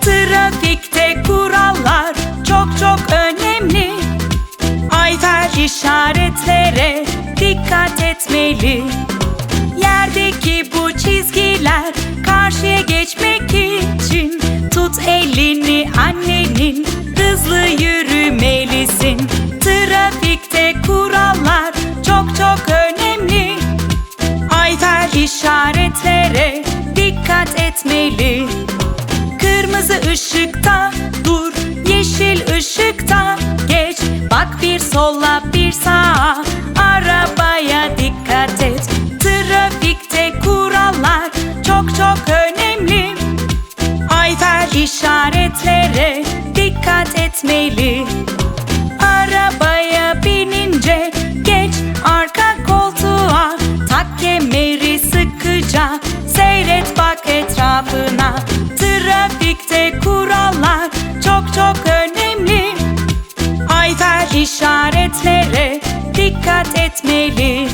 Trafikte kurallar çok çok önemli. Ayfer işaretlere dikkat etmeli. Yerdeki bu çizgiler karşıya geçmek için Tut elini annenin hızlı yürü işaretlere dikkat etmeli. Kırmızı ışıkta dur, yeşil ışıkta geç. Bak bir sola bir sağa, arabaya dikkat et. Trafikte kurallar çok çok önemli. Ayfer işaretlere dikkat etmeli sıkıca seyret bak etrafına. Trafikte kurallar çok çok önemli. Ayfer işaretlere dikkat etmeli